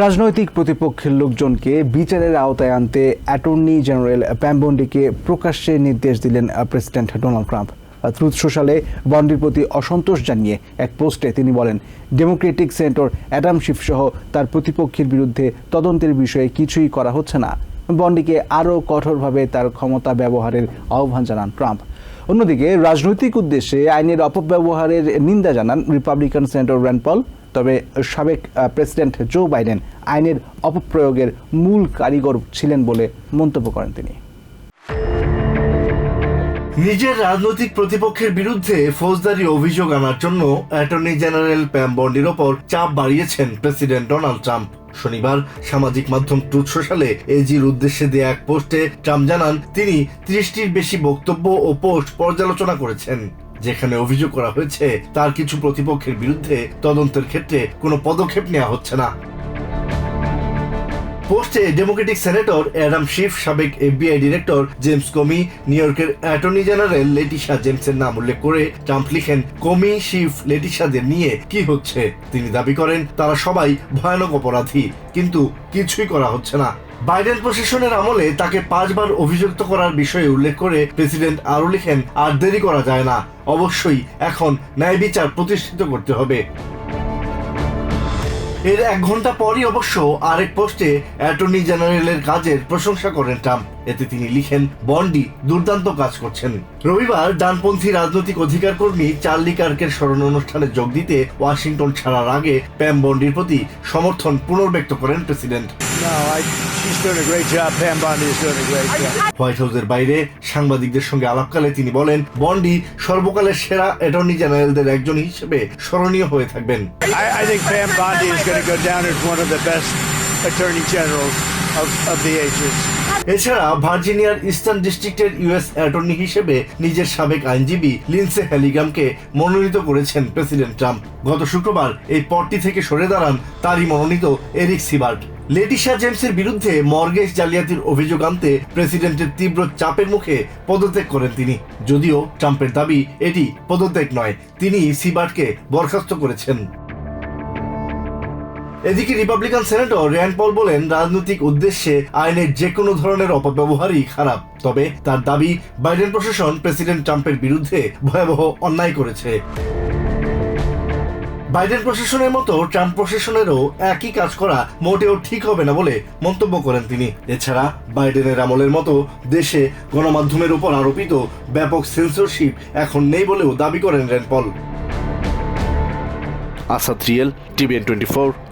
রাজনৈতিক প্রতিপক্ষের লোকজনকে বিচারের আওতায় আনতে অ্যাটর্নি জেনারেল প্যাম্বন্ডিকে প্রকাশ্যে নির্দেশ দিলেন প্রেসিডেন্ট ডোনাল্ড ট্রাম্প। ট্রুথ সোশ্যালে বন্ডির প্রতি অসন্তোষ জানিয়ে এক পোস্টে তিনি বলেন, ডেমোক্রেটিক সেনেটর অ্যাডাম শিফ সহ তার প্রতিপক্ষের বিরুদ্ধে তদন্তের বিষয়ে কিছুই করা হচ্ছে না। বন্ডিকে আরও কঠোরভাবে তার ক্ষমতা ব্যবহারের আহ্বান জানান ট্রাম্প। অন্যদিকে রাজনৈতিক উদ্দেশ্যে আইনের অপব্যবহারের নিন্দা জানান রিপাবলিকান সেনেটর র্যান্ড পল। তবে সাবেক প্রেসিডেন্ট জো বাইডেন আইনের অপপ্রয়োগের মূল কারিগর ছিলেন বলে মন্তব্য করেন তিনি। নিজের রাজনৈতিক প্রতিপক্ষের বিরুদ্ধে ফৌজদারি অভিযোগ আনার জন্য অ্যাটর্নি জেনারেল প্যাম বন্ডির ওপর চাপ বাড়িয়েছেন প্রেসিডেন্ট ডোনাল্ড ট্রাম্প। শনিবার সামাজিক মাধ্যম ট্রুথ সোশ্যালে এজির উদ্দেশ্যে দেয়া এক পোস্টে ট্রাম্প জানান, তিনি ত্রিশটির বেশি বক্তব্য ও পোস্ট পর্যালোচনা করেছেন। যেখানে অভিযোগ করা হয়েছে তার কিছু প্রতিপক্ষের বিরুদ্ধে তদন্তের ক্ষেত্রে কোনো পদক্ষেপ নেওয়া হচ্ছে না। পোস্টে ডেমোক্রেটিক সেনেটর অ্যাডাম শিফ, সাবেক FBI director James Comey, New ইয়র্কের অ্যাটর্নি জেনারেল লেটিশা জেমসের নাম উল্লেখ করে ট্রাম্প লিখেন, কমি, শিফ, লেটিশাদের নিয়ে কি হচ্ছে? তিনি দাবি করেন, তারা সবাই ভয়ানক অপরাধী, কিন্তু কিছুই করা হচ্ছে না। বাইডেন প্রশাসনের আমলে তাকে পাঁচবার অভিযুক্ত করার বিষয়ে উল্লেখ করে প্রেসিডেন্ট আরও লিখেন, আর দেরি করা যায় না। অবশ্যই এখন ন্যায় বিচার প্রতিষ্ঠিত করতে হবে। এর এক ঘণ্টা পরই অবশ্য আরেক পোস্টে অ্যাটর্নি জেনারেলের কাজের প্রশংসা করেন ট্রাম্প। এতে তিনি লিখেন, বন্ডি দুর্দান্ত কাজ করছেন। রবিবার ডানপন্থী রাজনৈতিক অধিকার কর্মী চার্লি কার্কের স্মরণ অনুষ্ঠানে যোগ দিতে ওয়াশিংটন ছাড়ার আগে প্যাম বন্ডির প্রতি সমর্থন পুনর্ব্যক্ত করেন president. No, I, she's doing a great job. Pam Bondi is doing a great job. White হাউসের বাইরে সাংবাদিকদের সঙ্গে আলাপকালে তিনি বলেন বন্ডি সর্বকালের সেরা অ্যাটর্নি জেনারেলদের একজন হিসেবে স্মরণীয় হয়ে থাকবেন The ages. এছাড়া ভার্জিনিয়ার ইস্টার্ন ডিস্ট্রিক্টের ইউএস অ্যাটর্নি হিসেবে নিজের সাবেক আইনজীবী লিন্সে হ্যালিগামকে মনোনীত করেছেন প্রেসিডেন্ট ট্রাম্প। গত শুক্রবার এই পদটি থেকে সরে দাঁড়ান তারই মনোনীত এরিক সিবার্ট। লেটিশা জেমসের বিরুদ্ধে মর্গেজ জালিয়াতির অভিযোগ আনতে প্রেসিডেন্টের তীব্র চাপের মুখে পদত্যাগ করেন তিনি। যদিও ট্রাম্পের দাবি এটি পদত্যাগ নয় তিনি সিবার্টকে বরখাস্ত করেছেন। এদিকে রিপাবলিকান সেনেটর র্যান্ড পল বলেন, রাজনৈতিক উদ্দেশ্যে আইনের যে কোনো ধরনের অপব্যবহারই খারাপ। তবে তার দাবি বাইডেন প্রশাসন প্রেসিডেন্ট ট্রাম্পের বিরুদ্ধে ভয়াবহ অন্যায় করেছে। বাইডেন প্রশাসনের মতো ট্রাম্প প্রশাসনেরও একই কাজ করা মোটেও ঠিক হবে না বলে মন্তব্য করেন তিনি। এছাড়া বাইডেনের আমলের মতো দেশে গণমাধ্যমের উপর আরোপিত ব্যাপক সেন্সরশিপ এখন নেই বলেও দাবি করেন Rand Paul Asad real TVN twenty four